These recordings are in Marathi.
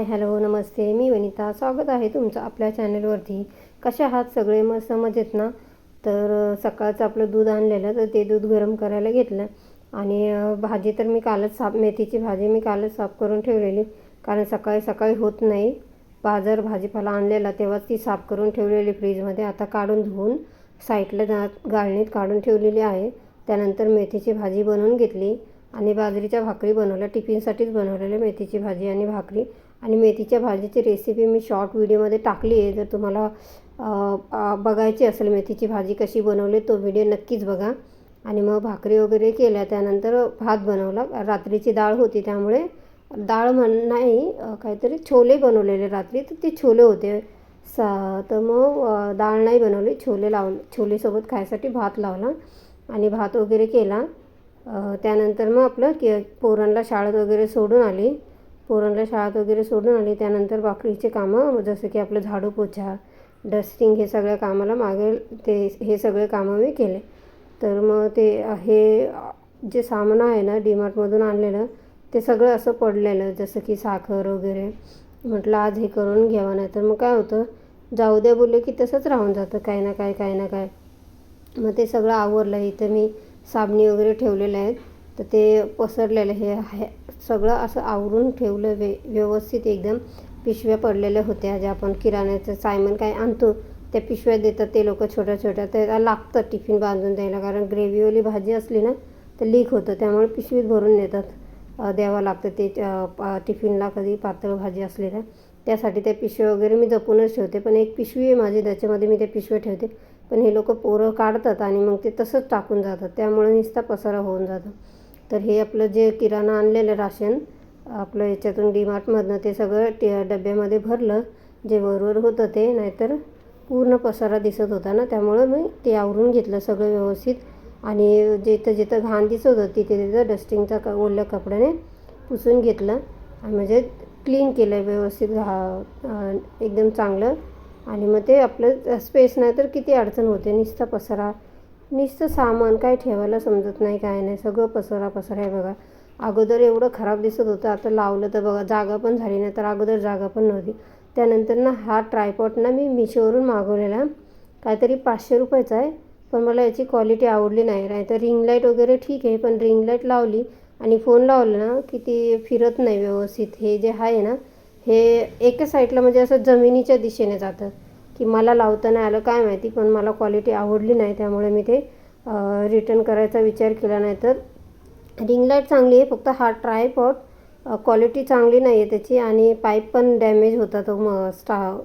हाय हॅलो नमस्ते. मी वनिता. स्वागत आहे तुमचं आपल्या चॅनलवरती. कशा आहात सगळे? मस्त मजेत ना? तर सकाळचं आपलं दूध आणलेलं तर ते दूध गरम करायला घेतलं. आणि भाजी तर मी कालच साफ मेथीची भाजी मी कालच साफ करून ठेवलेली. कारण सकाळी सकाळी होत नाही. बाजार भाजीपाला आणलेला तेव्हाच ती साफ करून ठेवलेली फ्रीजमध्ये. आता काढून धुवून साईडला जा गाळणीत काढून ठेवलेली आहे. त्यानंतर मेथीची भाजी बनवून घेतली. आणि बाजरीच्या भाकरी बनवल्या टिफिनसाठीच बनवलेल्या मेथीची भाजी आणि भाकरी. आणि मेथीच्या भाजीची रेसिपी मी शॉर्ट व्हिडिओमध्ये टाकली आहे. जर तुम्हाला बघायची असेल मेथीची भाजी कशी बनवली तो व्हिडिओ नक्कीच बघा. आणि मग भाकरी वगैरे केल्या त्यानंतर भात बनवला. रात्रीची डाळ होती त्यामुळे डाळ म्हण नाही काहीतरी छोले बनवलेले रात्री. तर ते छोले होते. सा तर मग डाळ नाही बनवली. छोले लाव छोलेसोबत खायसाठी भात लावला आणि भात वगैरे केला. त्यानंतर मग आपलं के पोरांना शाळेत वगैरे सोडून आली. पोरांना शाळेत वगैरे सोडून आली त्यानंतर बाकीचे कामं जसं की आपलं झाडू पोछा डस्टिंग हे सगळ्या कामाला मागे ते हे सगळे कामं मी केले. तर मग ते हे जे सामान आहे ना डीमार्टमधून आणलेलं ते सगळं असं पडलेलं जसं की साखर वगैरे. म्हटलं आज हे करून घ्यावं नाही तर मग काय होतं जाऊ द्या बोलले की तसंच राहून जातं काय ना काय काय ना काय मग ते सगळं आवरलं. इथं मी साबणी वगैरे ठेवलेलं आहेत. तर ते पसरलेलं हे आहे. सगळं असं आवरून ठेवलं वे व्यवस्थित एकदम पिशव्या पडलेल्या होत्या ज्या आपण किराण्याचं सायमन काय आणतो त्या पिशव्या देतात ते लोक छोट्या छोट्या त्याला लागतं टिफिन बांधून द्यायला कारण ग्रेव्हीवाली भाजी असली ना तर लीक होतं. त्यामुळे पिशवीत भरून देतात द्यावं लागतं ते पा- टिफिनला कधी पातळ भाजी असली तर त्यासाठी त्या पिशव्या वगैरे मी जपूनच ठेवते. पण एक पिशवी आहे माझी त्याच्यामध्ये मी त्या पिशव्या ठेवते. पण हे लोक पोरं काढतात आणि मग ते तसंच टाकून जातात. त्यामुळे नुसता पसारा होऊन जातो. तर हे आपलं जे किराणा आणलेलं राशन आपलं याच्यातून डीमार्टमधनं ते सगळं टे डब्यामध्ये भरलं. जे वरवर होतं ते नाहीतर पूर्ण पसारा दिसत होता ना त्यामुळं मी ते आवरून घेतलं सगळं व्यवस्थित. आणि जिथं जिथं घाण दिसत होतं तिथे तिथं डस्टिंगचा क ओल्या कपड्याने पुसून घेतलं. आणि म्हणजे क्लीन केलं व्यवस्थित घा एकदम चांगलं. आणि मग ते आपलं स्पेस नाही तर किती अडचण होते नुसता पसारा. नुसतं सामान काय ठेवायला समजत नाही काय नाही. सगळं पसरा पसरा आहे बघा. अगोदर एवढं खराब दिसत होतं. आता लावलं तर बघा जागा पण झाली नाही तर अगोदर जागा पण नव्हती. त्यानंतर ना हा ट्रायपॉट ना मी मिशोवरून मागवलेला. काहीतरी पाचशे रुपयाचा आहे. पण मला याची क्वालिटी आवडली नाही. नाही तर रिंग लाइट वगैरे ठीक आहे पण रिंग लाइट लावली आणि फोन लावला ना की ती फिरत नाही व्यवस्थित. हे जे आहे ना हे एका साईडला म्हणजे असं जमिनीच्या दिशेने जातं. की मला लावता नाही आलं काय माहिती पण मला क्वालिटी आवडली नाही त्यामुळे मी ते रिटर्न करायचा विचार केला नाही. तर रिंग लाइट चांगली आहे फक्त हा ट्रायपॉट क्वालिटी चांगली नाही आहे त्याची आणि पाईप पण डॅमेज होता तो मग स्टा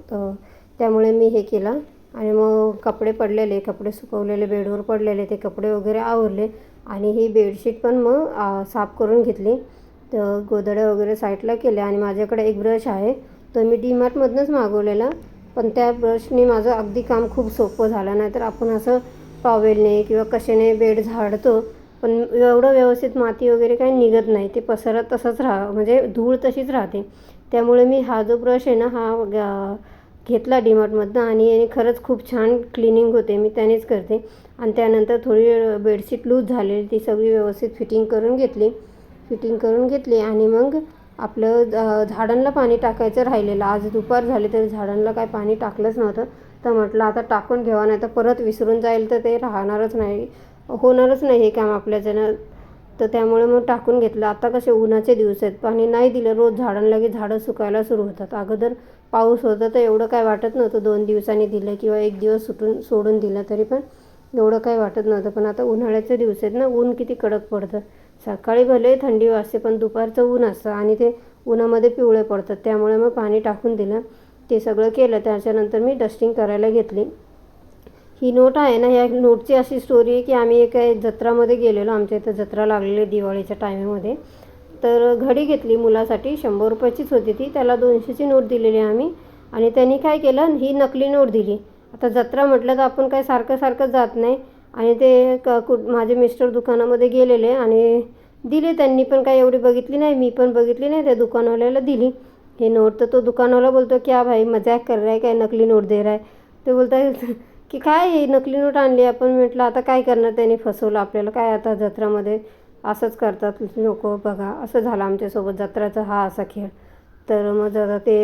त्यामुळे मी हे केलं. आणि मग कपडे पडलेले कपडे सुकवलेले बेडवर पडलेले ते कपडे वगैरे आवरले आणि ही बेडशीट पण मग साफ करून घेतली. तर गोदड्या वगैरे साईडला केल्या आणि माझ्याकडे एक ब्रश आहे तो मी डीमार्टमधनंच मागवलेला. पण त्या ब्रशने माझं अगदी काम खूप सोपं झालं. नाही तर आपण असं टॉवेलने किंवा कशाने बेड झाडतो पण एवढं व्यवस्थित माती वगैरे काही निघत नाही. ते पसरत तसंच राहा म्हणजे धूळ तशीच राहते. त्यामुळे मी हा जो ब्रश आहे ना हा घेतला डीमार्टमधनं आणि याने खरंच खूप छान क्लिनिंग होते. मी त्यानेच करते. आणि त्यानंतर थोडी बेडशीट लूज झालेली ती सगळी व्यवस्थित फिटिंग करून घेतली. फिटिंग करून घेतली आणि मग आपलं झाडांना पाणी टाकायचं राहिलेलं. आज दुपार झाली तरी झाडांना काय पाणी टाकलंच नव्हतं. तर म्हटलं आता टाकून घ्यावा नाही तर परत विसरून जाईल तर ते राहणारच नाही. होणारच नाही हे काम आपल्याच्यानं तर त्यामुळे मग टाकून घेतलं. आता कसे उन्हाचे दिवस आहेत. पाणी नाही दिलं रोज झाडांना की झाडं सुकायला सुरू होतात. अगोदर पाऊस होता तर एवढं काय वाटत नव्हतं. दोन दिवसांनी दिलं किंवा एक दिवस सुटून सोडून दिलं तरी पण एवढं काय वाटत नव्हतं. पण आता उन्हाळ्याचे दिवस आहेत ना ऊन किती कडक पडतं. सकाळी भले थंडी वाजते पण दुपारचं ऊन असतं आणि ते उन्हामध्ये पिवळे पडतात. त्यामुळे मग पाणी टाकून दिलं. ते सगळं केलं. त्याच्यानंतर मी डस्टिंग करायला घेतली. ही नोट आहे ना ह्या नोटची अशी स्टोरी आहे की आम्ही एका जत्रामध्ये गेलेलो. आमच्या इथं जत्रा लागलेली दिवाळीच्या टायमिंगमध्ये तर घडी घेतली मुलासाठी. शंभर रुपयाचीच होती ती. त्याला दोनशेची नोट दिलेली आम्ही. आणि त्यांनी काय केलं? ही नकली नोट दिली. आता जत्रा म्हटलं तर आपण काय सारखं सारखं जात नाही. आणि ते क कु माझे मिस्टर दुकानामध्ये गेलेले आणि दिले त्यांनी पण काय एवढी बघितली नाही. मी पण बघितली नाही त्या दुकानवाल्याला दिली. हे नोट तर तो दुकानवाला बोलतो क्या भाई मजाक कर रहा आहे काय? नकली नोट दे रहा है. ते बोलतात की काय हे नकली नोट आणली आपण म्हटलं आता काय करणार? त्यांनी फसवलं आपल्याला. काय आता जत्रामध्ये असंच करतात लोक बघा. असं झालं आमच्यासोबत जत्राचा हा असा खेळ. तर मग जरा ते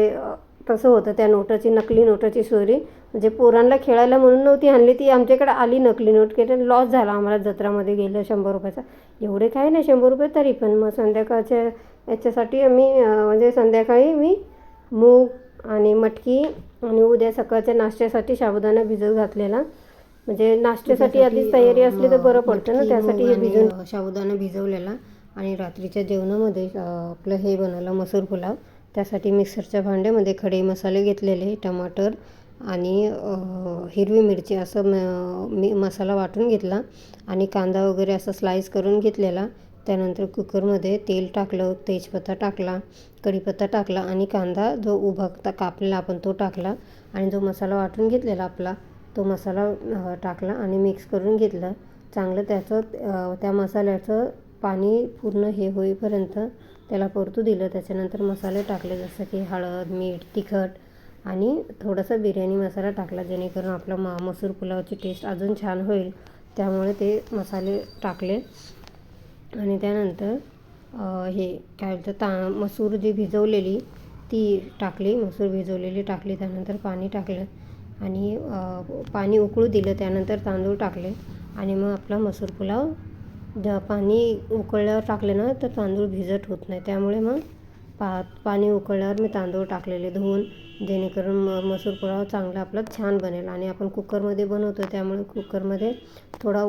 तसं होतं त्या नोटाची नकली नोटाची चोरी म्हणजे पोरांना खेळायला म्हणून नव्हती आणली ती आमच्याकडे आली नकली नोट की लॉस झाला आम्हाला जत्रामध्ये गेलं शंभर रुपयाचा. एवढे काय नाही शंभर रुपये तरी पण. मग संध्याकाळच्या याच्यासाठी आम्ही म्हणजे संध्याकाळी मी मूग आणि मटकी आणि उद्या सकाळच्या नाश्त्यासाठी साबुदाणा भिजत घातलेला. म्हणजे नाश्त्यासाठी आधीच तयारी असली तर बरं पडतं ना त्यासाठी हे भिजून साबुदाणा भिजवलेला. आणि रात्रीच्या जेवणामध्ये आपलं हे बनवलं मसूर पुलाव. त्यासाठी मिक्सरच्या भांड्यामध्ये खडे मसाले घेतलेले टमाटर आणि हिरवी मिरची असं म मी मसाला वाटून घेतला आणि कांदा वगैरे असं स्लाईस करून घेतलेला. त्यानंतर कुकरमध्ये तेल टाकलं तेजपत्ता टाकला कढीपत्ता टाकला आणि कांदा जो उभा कापलेला आपण तो टाकला आणि जो मसाला वाटून घेतलेला आपला तो मसाला टाकला आणि मिक्स करून घेतलं. चांगलं त्याचं त्या मसाल्याचं पाणी पूर्ण हे होईपर्यंत त्याला परतू दिलं. त्याच्यानंतर मसाले टाकले जसं की हळद मीठ तिखट आणि थोडासा बिर्याणी मसाला टाकला जेणेकरून आपला मा मसूर पुलावची टेस्ट अजून छान होईल. त्यामुळे ते मसाले टाकले. आणि त्यानंतर हे काय बोलतं ता मसूर जी भिजवलेली ती टाकली. मसूर भिजवलेली टाकली त्यानंतर पाणी टाकलं आणि पाणी उकळू दिलं. त्यानंतर तांदूळ टाकले आणि मग आपला मसूर पुलाव द पाणी उकळल्यावर टाकले ना तर तांदूळ भिजत होत नाही. त्यामुळे मग पा पाणी उकळल्यावर मी तांदूळ टाकलेले धुवून जेणेकरून म मसूर पुलाव चांगला आपला छान बनेल. आणि आपण कुकरमध्ये बनवतो त्यामुळे कुकरमध्ये थोडा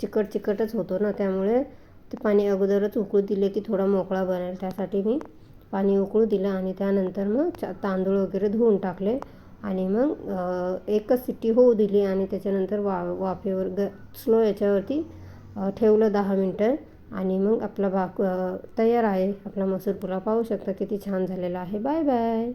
चिकट चिकटच होतो ना त्यामुळे ते पाणी अगोदरच उकळू दिले की थोडा मोकळा बनेल. त्यासाठी मी पाणी उकळू दिलं आणि त्यानंतर मग चा तांदूळ वगैरे धुवून टाकले. आणि मग एकच सिट्टी होऊ दिली आणि त्याच्यानंतर वा वाफेवर ग स्लो याच्यावरती ठेवलं दहा मिनटं आणि मग आपला भाक तयार आहे. आपला मसूर पुलाव पाहू शकता किती छान झालेला आहे. Bye bye.